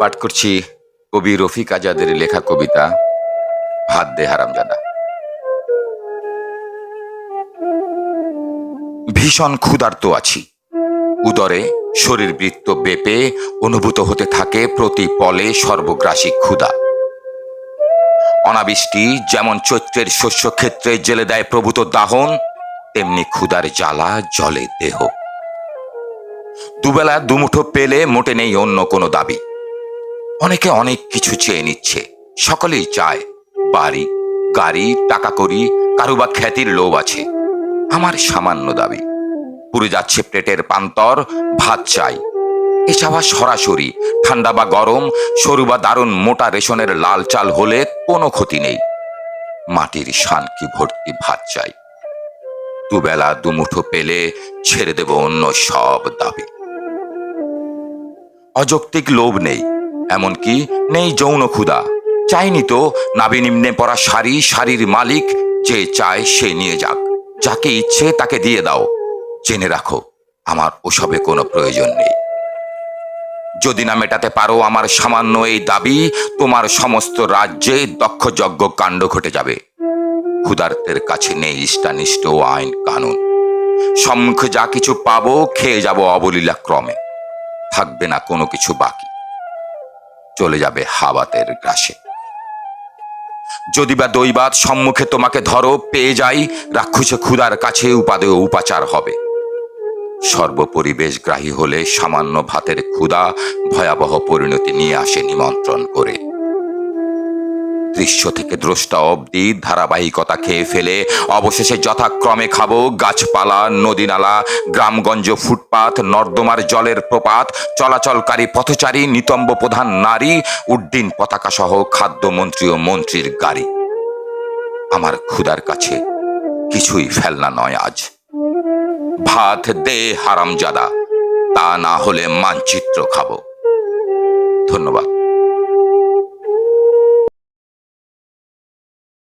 পাঠ করছি কবি রফিক আজাদের লেখা কবিতা, ভাত দে হারামজাদা। ভীষণ ক্ষুধার্ত আছি। উদরে শরীর বৃত্ত বেপে অনুভূত হতে থাকে প্রতি পলে সর্বগ্রাসী ক্ষুধা। অনাবৃষ্টি যেমন চৈত্রের শস্যক্ষেত্রে জেলে দেয় প্রভূত দাহন, তেমনি ক্ষুধার জ্বালা জলে দেহ। দুবেলা দুমুঠো পেলে মোটে নেই অন্য কোনো দাবি। অনেকে অনেক কিছু চেয়ে নিচ্ছে। সকলেই চায় বাড়ি, গাড়ি টাকা করি কারুবা খ্যাতির লোভ আছে। আমার সামান্য দাবি, পুড়ে যাচ্ছে প্লেটের পান্তর, ভাত চাই। এছাড়া সরাসরি, ঠান্ডা বা গরম, সরু বা দারুণ মোটা রেশনের লাল চাল হলে কোনো ক্ষতি নেই। মাটির শানকি ভর্তি ভাত চাই। দুবেলা দুমুঠো পেলে ছেড়ে দেব অন্য সব দাবি। অযৌক্তিক লোভ নেই। এমনকি নেই যৌন ক্ষুধা। চাইনি তো নাবি নিম্নে পড়া শাড়ি, শাড়ির মালিক যে চায় সে নিয়ে যাক। যাকে ইচ্ছে তাকে দিয়ে দাও। জেনে রাখো, আমার ওসবে কোনো প্রয়োজন নেই। যদি না মেটাতে পারো আমার সামান্য এই দাবি, তোমার সমস্ত রাজ্যে দক্ষযজ্ঞ কাণ্ড ঘটে যাবে। ক্ষুধার্তের কাছে নেই ইষ্টানিষ্ট ও আইন কানুন। সম্মুখে যা কিছু পাবো, খেয়ে যাব অবলীলা ক্রমে থাকবে না কোনো কিছু বাকি। চলে যাবে হাওয়াতের গ্রাসে। যদি বা দৈবাত সম্মুখে তোমাকে ধরো, পেয়ে যাই, রাক্ষসে ক্ষুধার কাছে উপাদেয় উপাচার হবে। সর্বপরিবেশ গ্রাহী হলে সামান্য ভাতের ক্ষুদা ভয়াবহ পরিণতি নিয়ে আসে নিমন্ত্রণ করে। দৃশ্য থেকে দ্রষ্টা অবধি ধারাবাহিকতা খেয়ে ফেলে অবশেষে যথাক্রমে খাব গাছপালা, নদীনালা, গ্রামগঞ্জ ফুটপাত, নর্দমার জলের প্রপাত, চলাচলকারী পথচারী, নিতম্ব প্রধান নারী, উড্ডিন পতাকা সহ খাদ্যমন্ত্রী ও মন্ত্রীর গাড়ি। আমার ক্ষুধার কাছে কিছুই ফেলনা নয় আজ। ভাত, দে, হারামজাদা, তা না হলে মানচিত্র খাব। ধন্যবাদ।